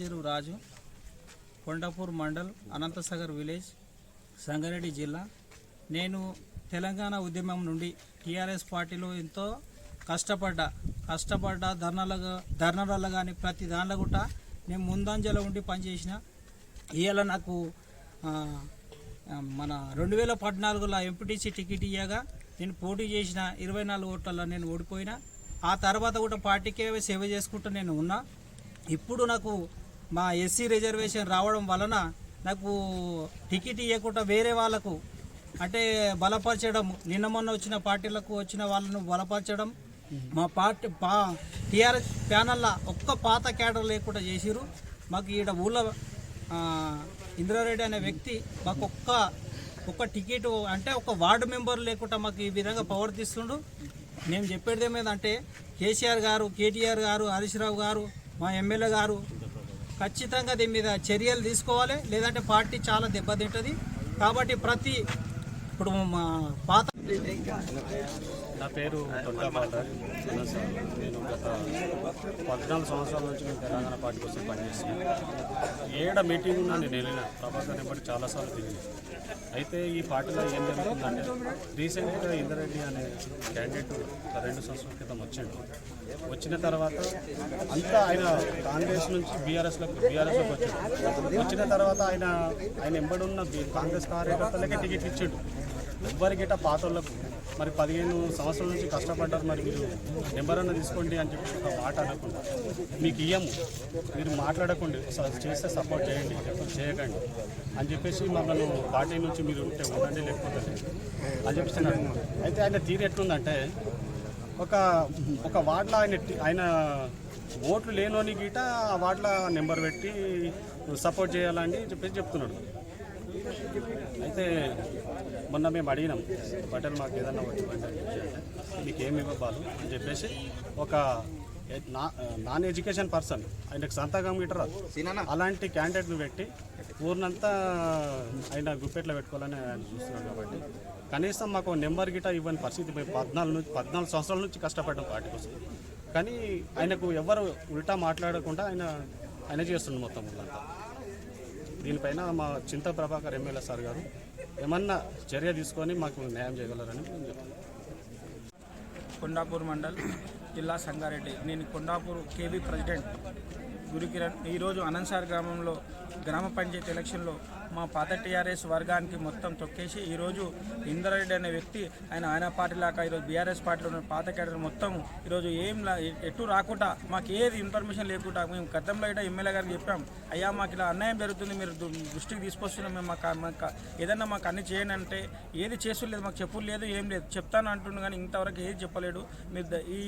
చెరువు రాజు కొండాపూర్ మండల్ అనంతసాగర్ విలేజ్ సంగారెడ్డి జిల్లా. నేను తెలంగాణ ఉద్యమం నుండి టీఆర్ఎస్ పార్టీలో ఎంతో కష్టపడ్డా. కష్టపడ్డా ధర్నాలుగా ధర్నాలలో కానీ ప్రతి దాంట్లో కూడా నేను ముందంజలో ఉండి పనిచేసిన. ఇవాళ నాకు మన రెండు వేల పద్నాలుగులో ఎంపీటీసీ టికెట్ ఇయ్యగా నేను పోటీ చేసిన ఇరవై నాలుగు ఓట్లలో నేను ఓడిపోయినా. ఆ తర్వాత కూడా పార్టీకే సేవ చేసుకుంటూ నేను ఉన్నా. ఇప్పుడు నాకు మా ఎస్సీ రిజర్వేషన్ రావడం వలన నాకు టికెట్ ఇవ్వకుండా వేరే వాళ్ళకు అంటే బలపరచడం నిన్న మొన్న వచ్చిన పార్టీలకు వచ్చిన వాళ్ళను బలపరచడం మా పార్టీ పా టీఆర్ఎస్ ప్యానల్లో ఒక్క పాత క్యాడర్ లేకుండా చేసిరు మాకు ఈడ ఊళ్ళో ఇంద్రారెడ్డి అనే వ్యక్తి మాకు ఒక్క ఒక్క టికెట్ అంటే ఒక వార్డు మెంబర్ లేకుండా మాకు ఈ విధంగా పవర్ తీస్తుండు. మేము చెప్పేది ఏమేదంటే కేసీఆర్ గారు కేటీఆర్ గారు హరీష్ రావు గారు మా ఎమ్మెల్యే గారు ఖచ్చితంగా దీని మీద చర్యలు తీసుకోవాలి. లేదంటే పార్టీ చాలా దెబ్బతింటుంది. కాబట్టి ప్రతి ఇప్పుడు మా పాత నా పేరు నేను గత పద్నాలుగు సంవత్సరాల నుంచి నేను తెలంగాణ పార్టీ కోసం పనిచేస్తున్నాను. ఏడ మీటింగ్ నన్ను నేను వెళ్ళిన. ప్రభాకర్ చాలాసార్లు తిరిగి. అయితే ఈ పార్టీలో ఏం జరుగుతుందంటే రీసెంట్గా ఇందరెడ్డి అనే క్యాండిడేట్ రెండు సంవత్సరాల క్రితం వచ్చాడు. వచ్చిన తర్వాత అంతా ఆయన కాంగ్రెస్ నుంచి బీఆర్ఎస్లోకి బీఆర్ఎస్లోకి వచ్చాడు. వచ్చిన తర్వాత ఆయన ఆయన ఎంబడున్న కాంగ్రెస్ కార్యకర్తలకే టికెట్ ఇచ్చిండు. ఎవ్వరికిట పాతోళ్ళకు. మరి పదిహేను సంవత్సరాల నుంచి కష్టపడ్డారు మరి మీరు నెంబర్ అన్న తీసుకోండి అని చెప్పి ఒక మాట అనకుండా మీకు ఇయ్యము. మీరు మాట్లాడకండి చేస్తే సపోర్ట్ చేయండి చేయకండి అని చెప్పేసి మమ్మల్ని పార్టీ నుంచి మీరు ఉంటే ఉండండి లేకపోతే అది చెప్తున్నారు. అయితే ఆయన తీరు ఎట్లుందంటే ఒక ఒక వార్డులో ఆయన ఆయన ఓట్లు లేనోని గీట ఆ వార్డులో నెంబర్ పెట్టి సపోర్ట్ చేయాలని చెప్పేసి చెప్తున్నాడు. అయితే మొన్న మేము అడిగినాం బట్టలు మాకు ఏదన్నా వచ్చి మీకు ఏమి ఇవ్వాలి అని చెప్పేసి ఒక నాన్ ఎడ్యుకేషన్ పర్సన్ ఆయనకు సంతకం గిట్ట రాదు. అలాంటి క్యాండిడేట్ను పెట్టి ఊరినంతా ఆయన గుప్పెట్లో పెట్టుకోవాలని ఆయన చూస్తున్నాడు కాబట్టి కనీసం మాకు నెంబర్ గిట్ట ఇవ్వని పరిస్థితి మేము పద్నాలుగు నుంచి పద్నాలుగు సంవత్సరాల నుంచి కష్టపడ్డాం పార్టీ కోసం కానీ ఆయనకు ఎవరు ఉల్టా మాట్లాడకుండా ఆయన ఆయన చేస్తుండు మొత్తం ఊళ్ళంతా దీనిపైన మా చింత ప్రభాకర్ ఎమ్మెల్యే సార్ గారు ఏమన్నా చర్య తీసుకొని మాకు న్యాయం చేయగలరని నేను చెప్తున్నాను కొండాపూర్ మండల్ జిల్లా సంగారెడ్డి. నేను కొండాపూర్ కేవీ ప్రెసిడెంట్ గురుకిరణ్. ఈరోజు అనంసార్ గ్రామంలో గ్రామ పంచాయతీ ఎలక్షన్లో మా పాత టీఆర్ఎస్ వర్గానికి మొత్తం తొక్కేసి ఈరోజు ఇంద్రారెడ్డి అనే వ్యక్తి ఆయన ఆయన పార్టీ లాగా ఈరోజు బీఆర్ఎస్ పార్టీలో ఉన్న పాత క్యాడర్ మొత్తం ఈరోజు ఏం ఎటు రాకుండా మాకు ఏది ఇన్ఫర్మేషన్ లేకుండా మేము గతంలో ఇట ఎమ్మెల్యే గారికి చెప్పాం అయ్యా మాకు ఇలా అన్యాయం జరుగుతుంది మీరు దు- దృష్టికి తీసుకొస్తున్నాం మేము మాకు మాకు ఏదన్నా మాకు అన్ని చేయండి అంటే ఏది చేస్తులేదు మాకు చెప్పులు లేదు ఏం లేదు చెప్తాను అంటున్నాను కానీ ఇంతవరకు ఏది చెప్పలేడు మీరు ద- ఈ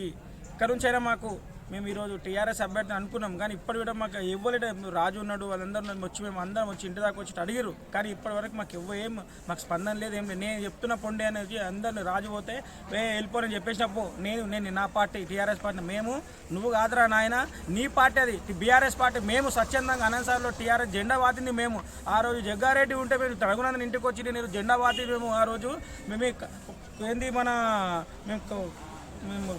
ఎక్కడి నుంచైనా మాకు మేము ఈరోజు టీఆర్ఎస్ అభ్యర్థిని అనుకున్నాం. కానీ ఇప్పటి కూడా మాకు ఇవ్వలేడు రాజు ఉన్నాడు వాళ్ళందరూ వచ్చి మేము అందరం వచ్చి ఇంటి దాకా వచ్చి అడిగారు కానీ ఇప్పటి వరకు మాకు ఇవ్వ ఏం మాకు స్పందన లేదు ఏం లేదు. నేను చెప్తున్న పొండి అనేది అందరిని రాజు పోతే వే వెళ్ళిపోనని చెప్పేసినప్పుడు నేను నేను నా పార్టీ టీఆర్ఎస్ పార్టీ మేము నువ్వు కాదురా నాయన నీ పార్టీ అది. బీఆర్ఎస్ పార్టీ మేము స్వచ్ఛందంగా అనంతసార్లో టీఆర్ఎస్ జెండా వాతింది మేము. ఆ రోజు జగ్గారెడ్డి ఉంటే మేము తడగునందని ఇంటికి వచ్చి నేను జెండా వాతి మేము ఆ రోజు. మేము ఏంది మన మేము మేము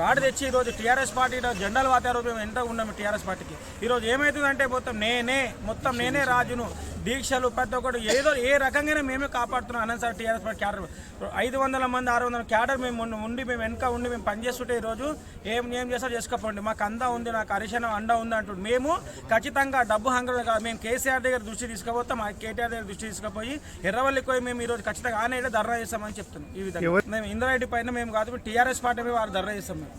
రాడు తెచ్చి ఈరోజు టీఆర్ఎస్ పార్టీ జెండాలు వాతారు మేము ఎంత ఉన్నాము టీఆర్ఎస్ పార్టీకి. ఈరోజు ఏమవుతుందంటే మొత్తం నేనే మొత్తం నేనే రాజును. దీక్షలు ప్రతి ఒక్కటి ఏదో ఏ రకంగానే మేమే కాపాడుతున్నాం. Anantha sir TRS party cadre. ఐదు వందల మంది ఆరు వందల క్యాడర్ మేము ఉండి- మేము వెనక ఉండి మేము పనిచేస్తుంటే ఈరోజు ఏం ఏం చేస్తారో చేసుకోపోండి. మాకు అందా ఉంది నాకు హరిశన అండ ఉంది అంటుంది మేము ఖచ్చితంగా డబ్బు హంగర్ కాదు మేము కేసీఆర్ దగ్గర దృష్టి తీసుకుపోతాం కేటీఆర్ దగ్గర దృష్టి తీసుకుపోయి ఎర్రవల్లికి పోయి మేము ఈరోజు ఖచ్చితంగా ఆనే ధర్నా చేస్తామని చెప్తున్నాం ఈ విధంగా. మేము ఇంద్రారెడ్డి పైన మేము కాదు టీఆర్ఎస్ పార్టీ మీద వారు ధర్నా చేస్తాం మేము.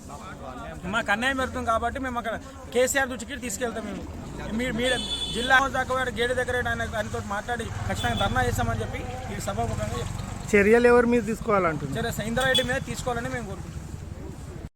మాకు అన్యాయం జరుగుతుంది కాబట్టి మేము అక్కడ కేసీఆర్ దృష్టికి తీసుకెళ్తాం మేము. మీరు మీరు జిల్లా దాకా వాడు గేటు దగ్గర ఆయన ఆయనతో మాట్లాడి ఖచ్చితంగా ధర్నా చేస్తామని చెప్పి ఈ సభాముఖంగా చర్యలు ఎవరి మీద తీసుకోవాలంటుంది సరే ఇంద్రారెడ్డి మీద తీసుకోవాలని మేము కోరుకుంటున్నాం.